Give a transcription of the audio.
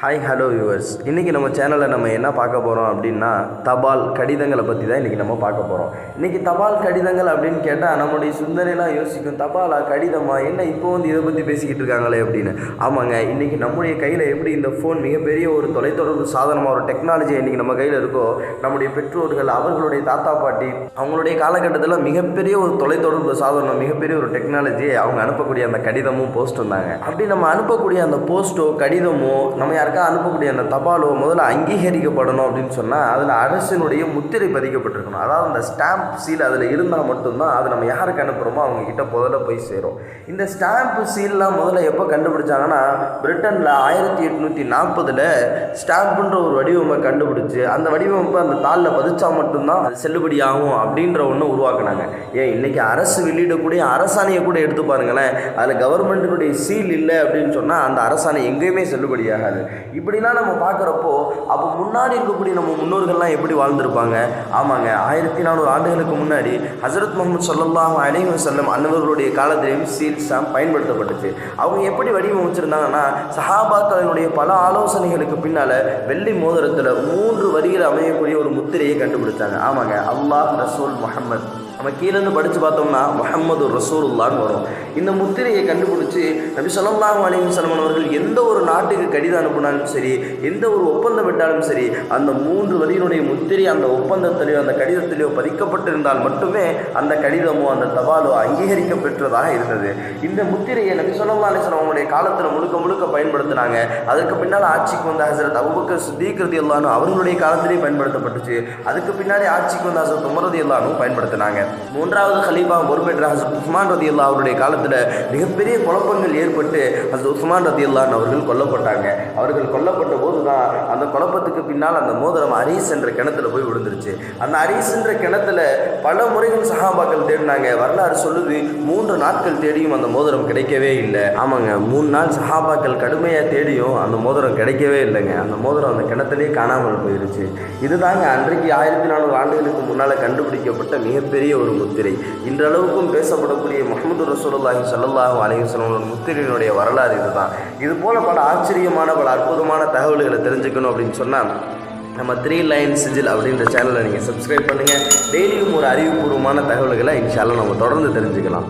Hi hello viewers இன்றைக்கி நம்ம சேனலில் நம்ம என்ன பார்க்க போகிறோம் அப்படின்னா தபால் கடிதங்களை பற்றி தான் இன்றைக்கி நம்ம பார்க்க போகிறோம் இன்றைக்கி தபால் கடிதங்கள் அப்படின்னு கேட்டால் நம்முடைய சிந்தனைலாம் யோசிக்கும் தபாலா கடிதமா? என்ன இப்போ வந்து இதை பற்றி பேசிக்கிட்டு இருக்காங்களே அப்படின்னு. ஆமாங்க இன்றைக்கி நம்முடைய கையில் எப்படி இந்த ஃபோன் மிகப்பெரிய ஒரு தொலைத்தொடர்பு சாதனமாக ஒரு டெக்னாலஜி இன்றைக்கி நம்ம கையில் இருக்கோ நம்முடைய பெற்றோர்கள் அவர்களுடைய தாத்தா பாட்டி அவங்களுடைய காலகட்டத்தில் மிகப்பெரிய ஒரு தொலைத்தொடர்பு சாதனம் மிகப்பெரிய ஒரு டெக்னாலஜி அவங்க அனுப்பக்கூடிய அந்த கடிதமும் போஸ்ட் வந்தாங்க அப்படி நம்ம அனுப்பக்கூடிய அந்த போஸ்ட்டோ கடிதமோ நம்ம யாருக்கா அனுப்பக்கூடிய அந்த தபாலோ முதல்ல அங்கீகரிக்கப்படணும் அப்படின்னு சொன்னால் அதில் அரசினுடைய முத்திரை பதிக்கப்பட்டிருக்கணும். அதாவது அந்த ஸ்டாம்ப் சீல் அதில் இருந்தால் மட்டும்தான் அது நம்ம யாருக்கு அனுப்புகிறோமோ அவங்கக்கிட்ட முதல்ல போய் சேரும். இந்த ஸ்டாம்ப் சீல்லாம் முதல்ல எப்போ கண்டுபிடிச்சாங்கன்னா பிரிட்டனில் ஆயிரத்தி எட்நூற்றி நாற்பதில் ஸ்டாம்ப்புன்ற ஒரு வடிவமை கண்டுபிடிச்சி அந்த வடிவமைப்பை அந்த தாளில் பதிச்சா மட்டும்தான் அது செல்லுபடியாகும் அப்படின்ற ஒன்று உருவாக்குனாங்க. ஏன் இன்றைக்கி அரசு வெளியிடக்கூடிய அரசாணையை கூட எடுத்து பாருங்களேன். அதில் கவர்மெண்ட்டினுடைய சீல் இல்லை அப்படின்னு சொன்னால் அந்த அரசாணை எங்கேயுமே செல்லுபடியாகாது. இப்படிலாம் நம்ம பார்க்குறப்போ அப்போ முன்னாடி இருக்கக்கூடிய நம்ம முன்னோர்கள்லாம் எப்படி வாழ்ந்திருப்பாங்க? ஆமாங்க. ஆயிரத்தி நானூறு ஆண்டுகளுக்கு முன்னாடி ஹசரத் முகமது சொல்லல்லாஹு அலைஹி செல்லம் அன்னவர்களுடைய காலத்திலையும் சீல் பயன்படுத்தப்பட்டுச்சு. அவங்க எப்படி வடிவமைச்சிருந்தாங்கன்னா சஹாபாக்களினுடைய பல ஆலோசனைகளுக்கு பின்னால் வெள்ளி மோதிரத்தில் மூன்று வரிகள் அமையக்கூடிய ஒரு முத்திரையை கண்டுபிடிச்சாங்க. ஆமாங்க. அல்லாஹ் ரசூல் முகமது நம்ம கீழேருந்து படித்து பார்த்தோம்னா முகமது ரசூருல்லான்னு வரும். இந்த முத்திரையை கண்டுபிடிச்சி நபி சொல்லாஹு அலைஹி சலமன் அவர்கள் எந்த ஒரு நாட்டுக்கு கடிதம் அனுப்புனாலும் சரி எந்த ஒரு ஒப்பந்தம் விட்டாலும் சரி அந்த மூன்று வரியினுடைய முத்திரை அந்த ஒப்பந்தத்திலேயோ அந்த கடிதத்திலேயோ பதிக்கப்பட்டிருந்தால் மட்டுமே அந்த கடிதமோ அந்த தபாலோ அங்கீகரிக்க பெற்றதாக இருந்தது. இந்த முத்திரையை நபி சொல்லா அலைஹி அவங்களுடைய காலத்தில் முழுக்க முழுக்க பயன்படுத்தினாங்க. அதற்கு பின்னால் ஆட்சிக்கு வந்த ஹசரத் அபுபக்கர் சித்திக் ரதியல்லானு அவர்களுடைய காலத்திலேயே பயன்படுத்தப்பட்டுச்சு. அதுக்கு பின்னாடி ஆட்சிக்கு வந்த ஹசரத் உமரது ரதியல்லானும் பயன்படுத்தினாங்க. மூன்றாவது ஹலீஃபா பொறுப்பேற்ற ஹசத் உஸ்மான் ரதி அல்லா அவருடைய காலத்தில் மிகப்பெரிய குழப்பங்கள் ஏற்பட்டு ஹசத் உஸ்மான் ரதி அல்லான் அவர்கள் கொல்லப்பட்டாங்க. அவர்கள் கொல்லப்பட்ட போது தான் குழப்பத்துக்கு பின்னால் அந்த மோதிரம் அரீஸ் என்ற கிணத்துல போய் விழுந்துருச்சு. அந்த அரீஸ் என்ற கிணத்துல பல முறைகள் சஹாபாக்கள் தேடினாங்க. வரலாறு சொல்லுது மூன்று நாட்கள் தேடியும் அந்த மோதிரம் கிடைக்கவே இல்லை. ஆமாங்க மூணு நாள் சஹாபாக்கள் கடுமையாக தேடியும் அந்த மோதிரம் கிடைக்கவே இல்லைங்க. அந்த மோதிரம் அந்த கிணத்துலேயே காணாமல் போயிருச்சு. இதுதாங்க அன்றைக்கு ஆயிரத்தி நானூறு ஆண்டுகளுக்கு முன்னால் கண்டுபிடிக்கப்பட்ட மிகப்பெரிய ஒரு முத்திரை. இன்றளவுக்கும் பேசப்படக்கூடிய முகமது ரசூலுல்லாஹி ஸல்லல்லாஹு அலைஹி வஸல்லம் முத்திரையினுடைய வரலாறு இதுதான். இது போல பல ஆச்சரியமான பல அற்புதமான தகவல்களை தெரிஞ்சுக்கணும் அப்படின்னு சொன்னால் நம்ம த்ரீ லைன் சிஜில் அப்படின்ற சேனலை நீங்கள் சப்ஸ்கிரைப் பண்ணுங்கள் டெய்லியும் ஒரு அறிவுபூர்வமான தகவல்களை இன்ஷால்லாம் நம்ம தொடர்ந்து தெரிஞ்சுக்கலாம்.